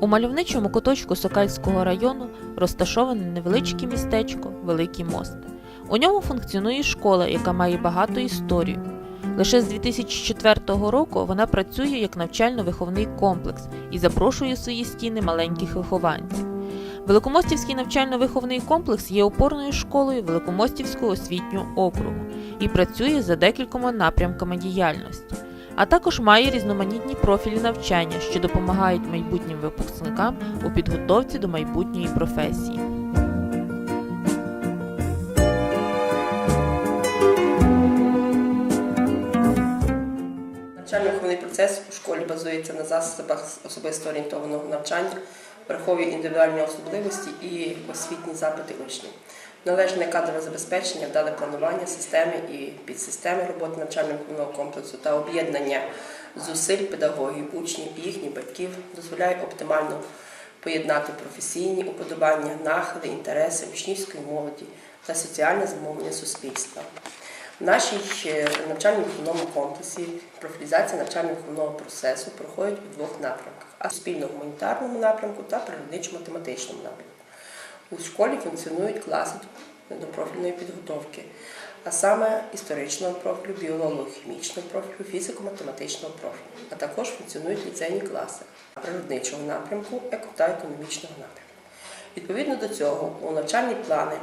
У мальовничому куточку Сокальського району розташоване невеличке містечко Великий Мост. У ньому функціонує школа, яка має багату історію. Лише з 2004 року вона працює як навчально-виховний комплекс і запрошує в свої стіни маленьких вихованців. Великомостівський навчально-виховний комплекс є опорною школою Великомостівського освітнього округу і працює за декількома напрямками діяльності, а також має різноманітні профілі навчання, що допомагають майбутнім випускникам у підготовці до майбутньої професії. Навчально-виховний процес у школі базується на засобах особисто орієнтованого навчання, враховує індивідуальні особливості і освітні запити учнів. Належне кадрове забезпечення, вдале планування системи і підсистеми роботи навчально-виховного комплексу та об'єднання зусиль педагогів, учнів і їхніх батьків дозволяє оптимально поєднати професійні уподобання, нахили, інтереси учнівської молоді та соціальне замовлення суспільства. В нашій е, навчально-виховному комплексі профілізація навчально-виховного процесу проходить у двох напрямках: а спільно-гуманітарному напрямку та природничо-математичному напрямку. У школі функціонують класи до профільної підготовки, а саме історичного профілю, біолого-хімічного профілю, фізико-математичного профілю, а також функціонують ліцейні класи природничого напрямку, еко- та економічного напрямку. Відповідно до цього, у навчальні плани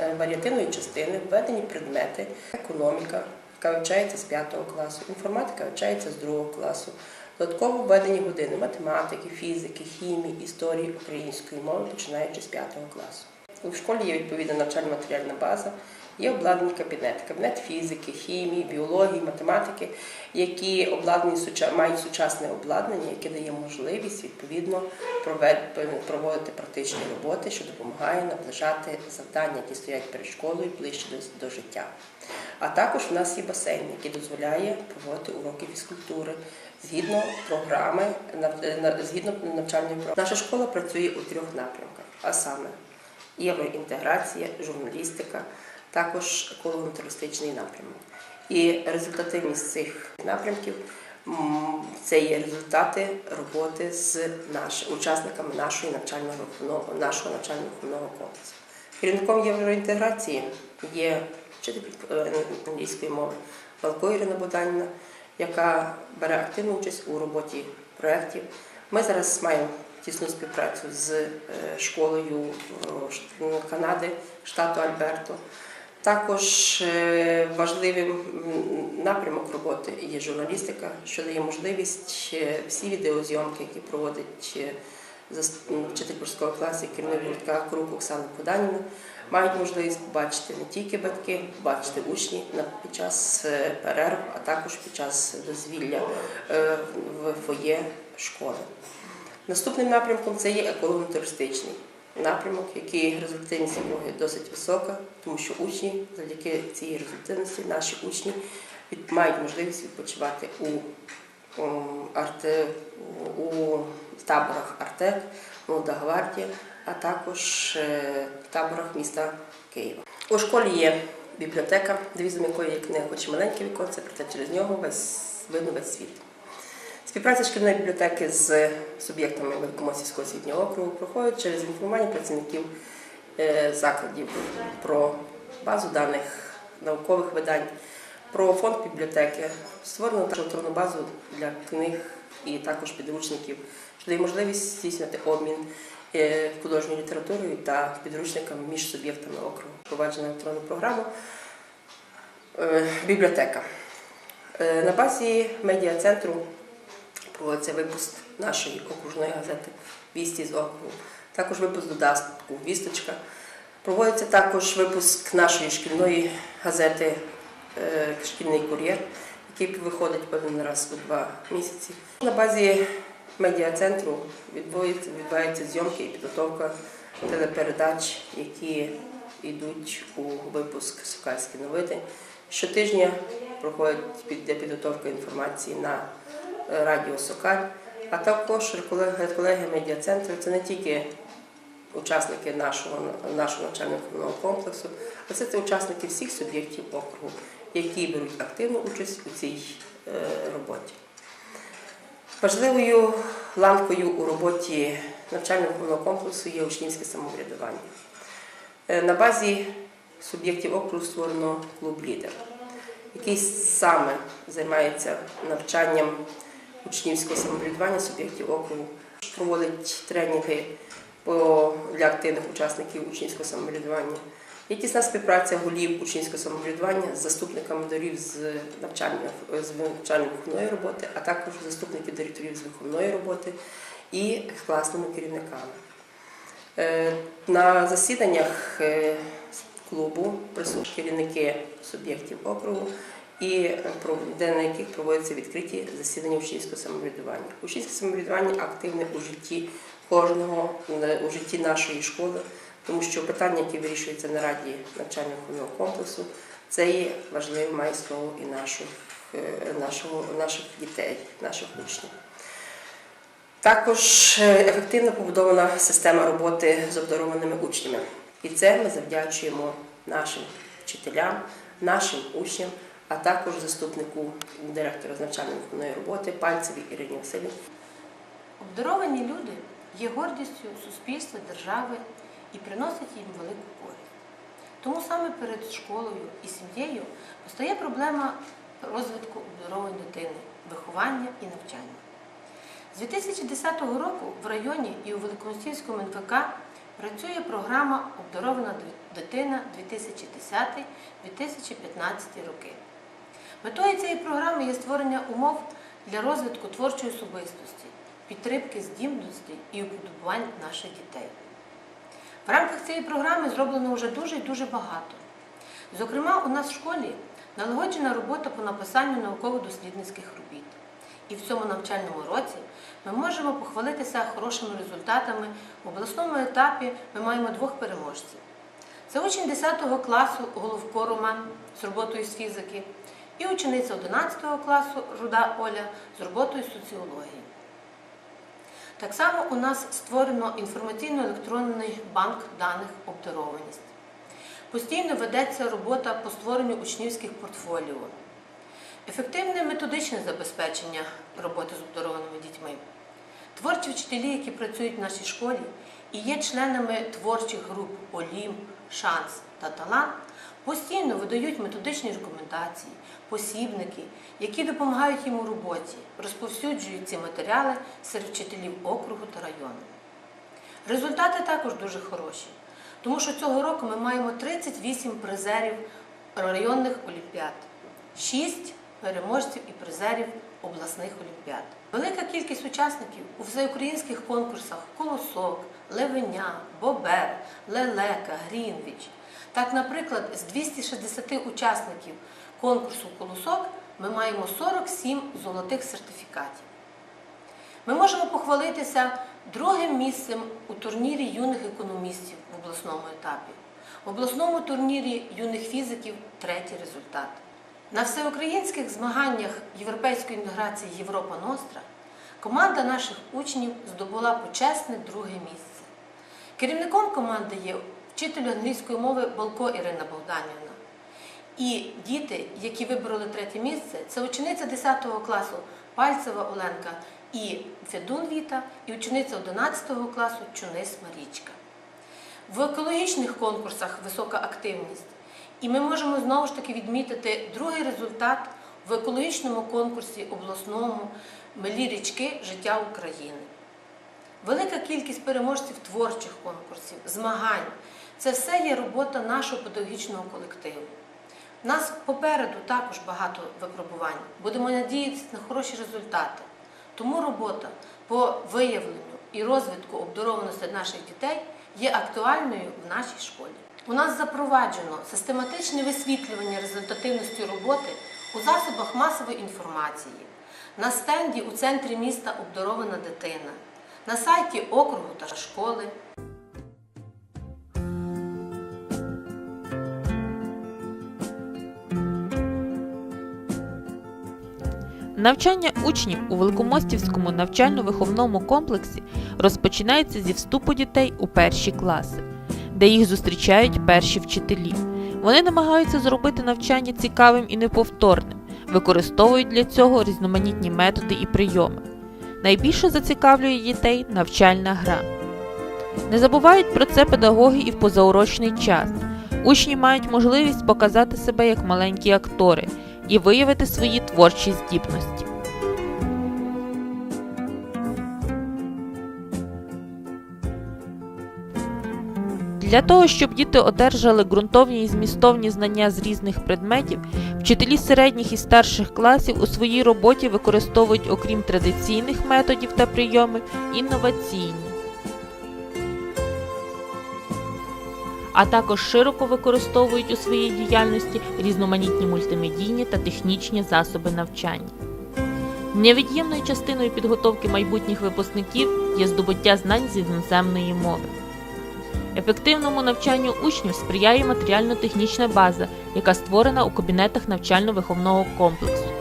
е, варіативної частини введені предмети економіка, яка вивчається з 5 класу, інформатика вивчається з 2 класу. Додатково введені години математики, фізики, хімії, історії української мови, починаючи з 5 класу. У школі є відповідна навчальна матеріальна база, є обладнані кабінети, кабінет фізики, хімії, біології, математики, які обладнані мають сучасне обладнання, яке дає можливість відповідно проводити практичні роботи, що допомагає наближати завдання, які стоять перед школою ближче до, життя. А також в нас є басейн, який дозволяє проводити уроки фізкультури згідно програми, згідно навчальної програми. Наша школа працює у трьох напрямках, а саме євроінтеграція, журналістика, також еколого-туристичний напрямок. І результативність цих напрямків це є результати роботи з наш, учасниками нашої навчального нашого навчально-виховного комплексу. Керівником євроінтеграції є вчитель е, англійської мови Балко Ірина Богданівна, яка бере активну участь у роботі проєктів. Ми зараз маємо тісну співпрацю з е, школою е, Канади, штату Альберто. Також е, важливим напрямок роботи є журналістика, що дає можливість всі відеозйомки, які проводить м, вчитель морського класу, керівник гуртка Крук Оксана Поданівна, мають можливість побачити не тільки батьки, побачити учні під час перерв, а також під час дозвілля в фоє школи. Наступним напрямком це є еколого-туристичний напрямок, який результативність якого досить висока, тому що учні, завдяки цій результативності, наші учні мають можливість відпочивати у, арте, у таборах Артек, Молода Гвардія, а також е, в таборах міста Києва. У школі є бібліотека, девізом якої є книга, хоч маленьке віконце, проте через нього весь видно весь світ. Співпраця шкільної бібліотеки з суб'єктами Великомосівського освітнього округу проходить через інформування працівників е, закладів про базу даних наукових видань, про фонд бібліотеки. Створено також електронну базу для книг і також підручників, що дає можливість здійснювати обмін е, художньою літературою та підручниками між суб'єктами округу. Впроваджена електронну програму е, бібліотека. На базі медіа-центру проводиться випуск нашої окружної газети Вісті з округу, також випуск додатку Вісточка. Проводиться також випуск нашої шкільної газети е, Шкільний кур'єр, який виходить один раз у два місяці. На базі медіа-центру відбувається, відбуваються зйомки і підготовка телепередач, які йдуть у випуск Сокальські новини. Щотижня проходить підготовка інформації на радіо Сокаль, а також колеги, медіа-центру. Це не тільки учасники нашого, нашого навчально-виховного комплексу, а це, це учасники всіх суб'єктів округу, які беруть активну участь у цій е, роботі. Важливою ланкою у роботі навчально-виховного комплексу є учнівське самоврядування. Е, На базі суб'єктів округу створено клуб лідер, який саме займається навчанням учнівського самоврядування суб'єктів округу, проводить тренінги для активних учасників учнівського самоврядування. Є тісна співпраця голів учнівського самоврядування з заступниками дорів з навчання з навчально-виховної роботи, а також заступників директорів з виховної роботи і класними керівниками. Е, На засіданнях е, клубу присутні керівники суб'єктів округу, і е, на яких проводяться відкриті засідання учнівського самоврядування. Учнівське самоврядування активне у житті кожного, у житті нашої школи, тому що питання, які вирішуються на раді навчально-виховного комплексу, це є важливе має і наших, е, нашого, наших дітей, наших учнів. Також е, ефективно побудована система роботи з обдарованими учнями. І це ми завдячуємо нашим вчителям, нашим учням, а також заступнику директора з навчально-виховної роботи Пальцевій Ірині Васильівні. Обдаровані люди є гордістю суспільства, держави і приносять їм велику користь. Тому саме перед школою і сім'єю постає проблема розвитку обдарованої дитини, виховання і навчання. З 2010 року в районі і у Великонстівському НВК працює програма Обдарована дитина 2010-2015 роки. Метою цієї програми є створення умов для розвитку творчої особистості, підтримки здібностей і уподобань наших дітей. В рамках цієї програми зроблено вже дуже і дуже багато. Зокрема, у нас в школі налагоджена робота по написанню науково-дослідницьких робіт. І в цьому навчальному році ми можемо похвалитися хорошими результатами. В обласному етапі ми маємо двох переможців. Це учень 10 класу Головко Роман з роботою з фізики і учениця 11 класу Руда Оля з роботою соціології. Так само у нас створено інформаційно-електронний банк даних обдарованість. Постійно ведеться робота по створенню учнівських портфоліо. Ефективне методичне забезпечення роботи з обдарованими дітьми. Творчі вчителі, які працюють в нашій школі і є членами творчих груп Олім, Шанс та Талант, постійно видають методичні рекомендації, посібники, які допомагають їм у роботі, розповсюджують ці матеріали серед вчителів округу та району. Результати також дуже хороші, тому що цього року ми маємо 38 призерів районних олімпіад, 6 переможців і призерів обласних олімпіад. Велика кількість учасників у всеукраїнських конкурсах Колосок, Левеня, Бобер, Лелека, Грінвіч. Так, наприклад, з 260 учасників конкурсу Колосок ми маємо 47 золотих сертифікатів. Ми можемо похвалитися другим місцем у турнірі юних економістів в обласному етапі. В обласному турнірі юних фізиків третій результат. На всеукраїнських змаганнях європейської інтеграції Європа Ностра команда наших учнів здобула почесне друге місце. Керівником команди є вчитель англійської мови Болко Ірина Богданівна. І діти, які вибороли третє місце, це учениця 10 класу Пальцева Оленка і Федун Віта, і учениця 11 класу Чунис Марічка. В екологічних конкурсах висока активність. І ми можемо знову ж таки відмітити другий результат в екологічному конкурсі обласному Милі річки Життя України. Велика кількість переможців творчих конкурсів, змагань це все є робота нашого педагогічного колективу. У нас попереду також багато випробувань. Будемо надіятися на хороші результати. Тому робота по виявленню і розвитку обдарованості наших дітей є актуальною в нашій школі. У нас запроваджено систематичне висвітлювання результативності роботи у засобах масової інформації, на стенді у центрі міста Обдарована дитина, на сайті округу та школи. Навчання учнів у Великомостівському навчально-виховному комплексі розпочинається зі вступу дітей у перші класи, де їх зустрічають перші вчителі. Вони намагаються зробити навчання цікавим і неповторним, використовують для цього різноманітні методи і прийоми. Найбільше зацікавлює дітей навчальна гра. Не забувають про це педагоги і в позаурочний час. Учні мають можливість показати себе як маленькі актори і виявити свої творчі здібності. Для того, щоб діти одержали ґрунтовні і змістовні знання з різних предметів, вчителі середніх і старших класів у своїй роботі використовують, окрім традиційних методів та прийомів, інноваційні. А також широко використовують у своїй діяльності різноманітні мультимедійні та технічні засоби навчання. Невід'ємною частиною підготовки майбутніх випускників є здобуття знань з іноземної мови. Ефективному навчанню учнів сприяє матеріально-технічна база, яка створена у кабінетах навчально-виховного комплексу.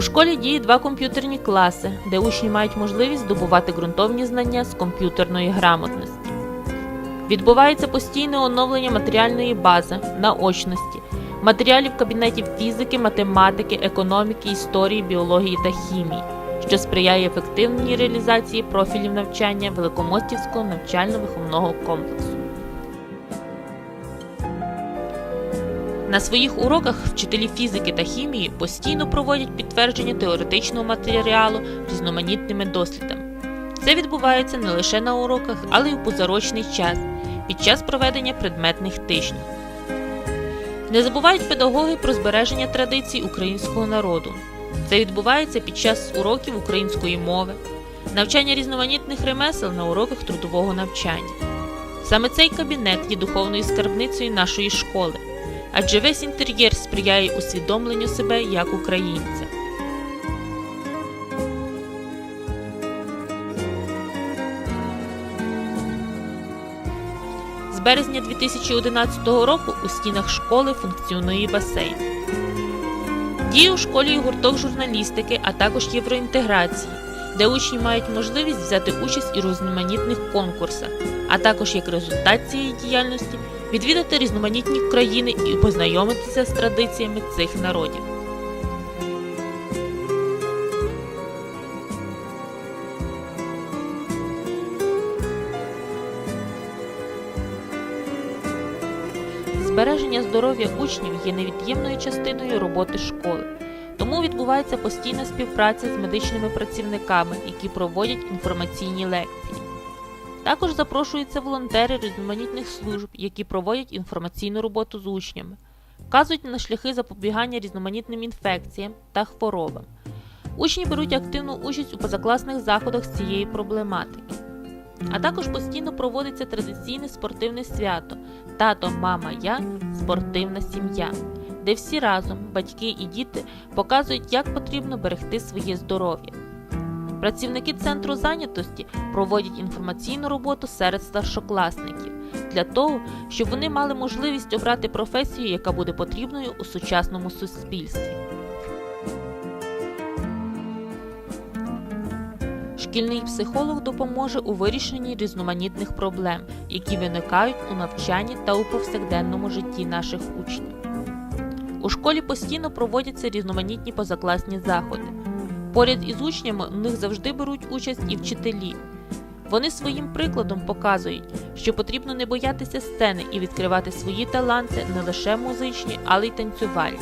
У школі діє два комп'ютерні класи, де учні мають можливість здобувати ґрунтовні знання з комп'ютерної грамотності. Відбувається постійне оновлення матеріальної бази, наочності, матеріалів кабінетів фізики, математики, економіки, історії, біології та хімії, що сприяє ефективній реалізації профілів навчання Великомостівського навчально-виховного комплексу. На своїх уроках вчителі фізики та хімії постійно проводять підтвердження теоретичного матеріалу різноманітними дослідами. Це відбувається не лише на уроках, але й у позарочний час під час проведення предметних тижнів. Не забувають педагоги про збереження традицій українського народу. Це відбувається під час уроків української мови, навчання різноманітних ремесел на уроках трудового навчання. Саме цей кабінет є духовною скарбницею нашої школи, адже весь інтер'єр сприяє усвідомленню себе як українця. З березня 2011 року у стінах школи функціонує басейн. Діє у школі і гурток журналістики, а також євроінтеграції, де учні мають можливість взяти участь у різноманітних конкурсах, а також як результат цієї діяльності відвідати різноманітні країни і познайомитися з традиціями цих народів. Збереження здоров'я учнів є невід'ємною частиною роботи школи. Тому відбувається постійна співпраця з медичними працівниками, які проводять інформаційні лекції. Також запрошуються волонтери різноманітних служб, які проводять інформаційну роботу з учнями, вказують на шляхи запобігання різноманітним інфекціям та хворобам. Учні беруть активну участь у позакласних заходах з цієї проблематики. А також постійно проводиться традиційне спортивне свято Тато, мама, я спортивна сім'я, де всі разом, батьки і діти, показують, як потрібно берегти своє здоров'я. Працівники центру зайнятості проводять інформаційну роботу серед старшокласників для того, щоб вони мали можливість обрати професію, яка буде потрібною у сучасному суспільстві. Шкільний психолог допоможе у вирішенні різноманітних проблем, які виникають у навчанні та у повсякденному житті наших учнів. У школі постійно проводяться різноманітні позакласні заходи. Поряд із учнями у них завжди беруть участь і вчителі. Вони своїм прикладом показують, що потрібно не боятися сцени і відкривати свої таланти не лише музичні, але й танцювальні.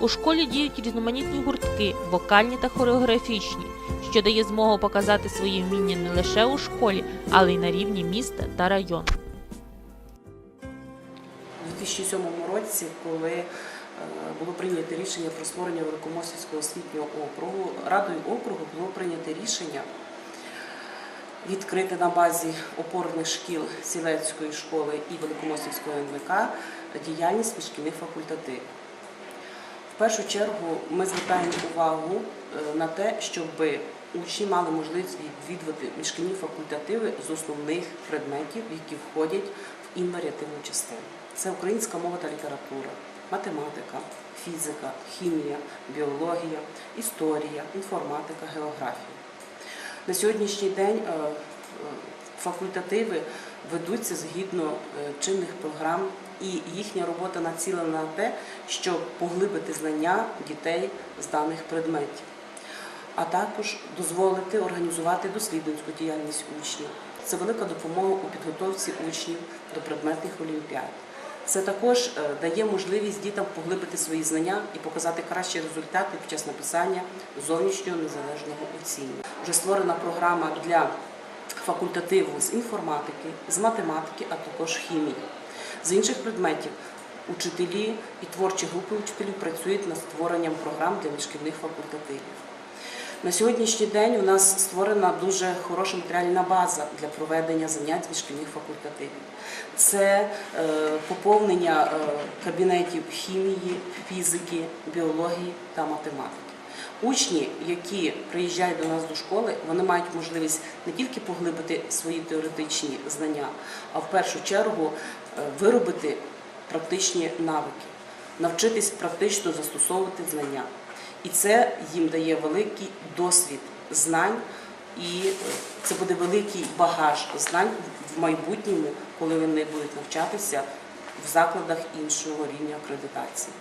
У школі діють різноманітні гуртки, вокальні та хореографічні, що дає змогу показати свої вміння не лише у школі, але й на рівні міста та району. У 2007 році, коли було прийнято рішення про створення Великомосівського освітнього округу, Радою округу було прийнято рішення відкрити на базі опорних шкіл Сілецької школи і Великомосівського НВК діяльність міжшкільних факультативів. В першу чергу ми звертаємо увагу е, на те, щоб учні мали можливість відвідувати міжшкільні факультативи з основних предметів, які входять в інваріативну частину. Це українська мова та література, математика, фізика, хімія, біологія, історія, інформатика, географія. На сьогоднішній день е, е, факультативи ведуться згідно е, чинних програм і їхня робота націлена на те, щоб поглибити знання дітей з даних предметів, а також дозволити організувати дослідницьку діяльність учнів. Це велика допомога у підготовці учнів до предметних олімпіад. Це також е, дає можливість дітям поглибити свої знання і показати кращі результати під час написання зовнішнього незалежного оцінювання. Вже створена програма для факультативу з інформатики, з математики, а також хімії. З інших предметів учителі і творчі групи учителів працюють над створенням програм для міжшкільних факультативів. На сьогоднішній день у нас створена дуже хороша матеріальна база для проведення занять з міжшкільних факультативів. Це е, поповнення е, кабінетів хімії, фізики, біології та математики. Учні, які приїжджають до нас до школи, вони мають можливість не тільки поглибити свої теоретичні знання, а в першу чергу е, виробити практичні навики, навчитись практично застосовувати знання. І це їм дає великий досвід знань, і е, це буде великий багаж знань в майбутньому, коли вони будуть навчатися в закладах іншого рівня акредитації.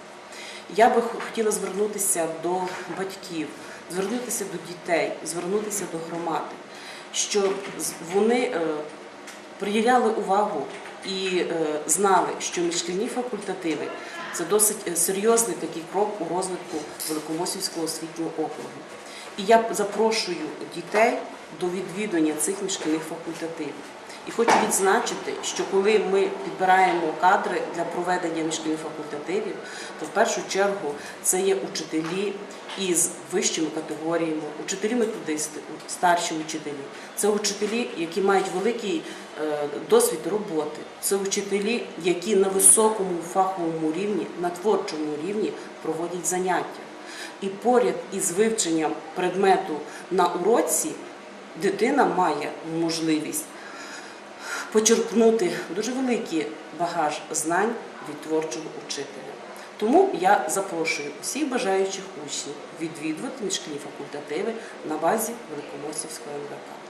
Я би хотіла звернутися до батьків, звернутися до дітей, звернутися до громади, щоб вони е, приділяли увагу і е, знали, що міжшкільні факультативи це досить е, серйозний такий крок у розвитку Великомосівського освітнього округу. І я запрошую дітей до відвідування цих мішкільних факультативів. І хочу відзначити, що коли ми підбираємо кадри для проведення міжшкільних факультативів, то в першу чергу це є учителі із вищими категоріями, учителі методисти, старші учителі. Це учителі, які мають великий е, досвід роботи. Це учителі, які на високому фаховому рівні, на творчому рівні проводять заняття. І поряд із вивченням предмету на уроці дитина має можливість почерпнути дуже великий багаж знань від творчого учителя. Тому я запрошую усіх бажаючих учнів відвідувати міжшкільні факультативи на базі Великомосівського НВК.